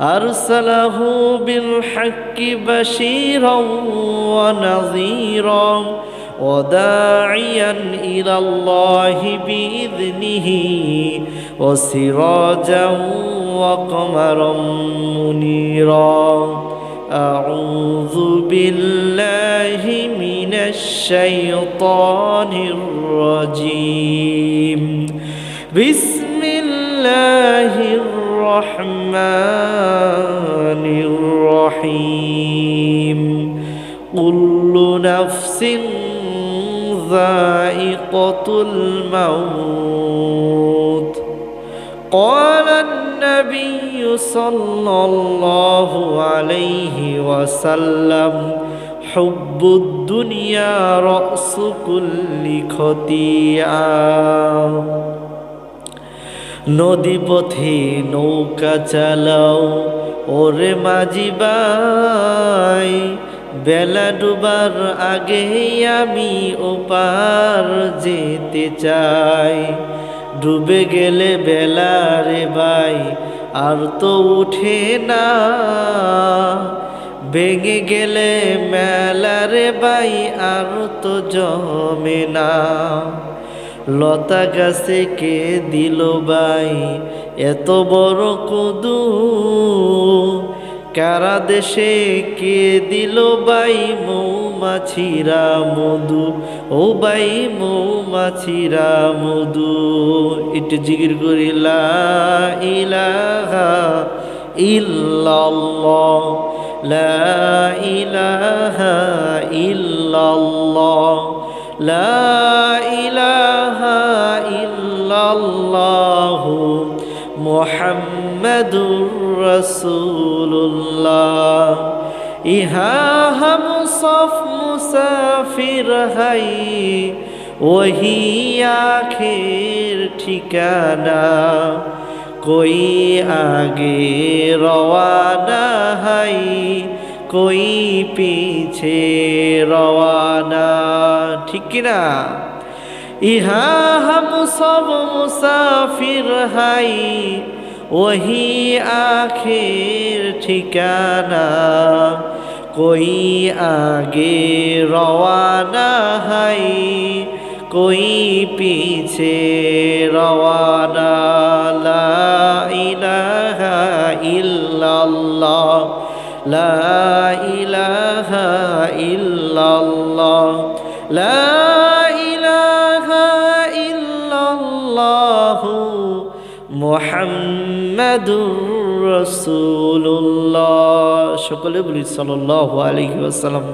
أرسله بالحق بشيرا ونظيرا وداعيا إلى الله بإذنه وسراجا وقمرا منيرا. أعوذ بالله من الشيطان الرجيم. بسم الله الرحمن الرحيم كل نفس ذائقة الموت قال النبي صلى الله عليه وسلم حب الدنيا رأس كل خطيئة নদী পথে নৌকা চালাও, ওরে মাঝি বাই বেলা ডুবার আগে আমি ওপার যেতে চাই। ডুবে গেলে বেলা রে ভাই, আর তো উঠে না। ভেঙে গেলে মেলা রে ভাই, আর তো জমে না। লতা গাছে কে দিল ভাই এত বড় কদু। কারা দেশে কে দিল বাই? মৌমাছিরা মধু। ও বাই, মৌমাছিরা মধু। একটু জিগির করিলা ইলাহা ইল্লাল্লাহ। লা ইলাহা ইল্লাল্লাহ। লা ইল্লাল্লাহু মোহাম্মদুর রসুল্লাহ ইহা হম সফ মুসাফির হাই, ওহি আখের ঠিকানা। কই আগে রওয়ানা হাই, কই পিছে রওয়ানা। ঠিক কিনা? ইহা হম সব মুসাফির হাই, ওহি আখের ঠিকানা, কই আগে রওয়ানা হাই, কই পিছে রওয়ানা, লা ইলাহা ইল্লাল্লাহ, লা ইলাহা ইল্লাল্লাহ, লা মুহাম্মাদুর রাসূলুল্লাহ সকলে বলি সাল্লাল্লাহু আলাইহি ওয়াসাল্লাম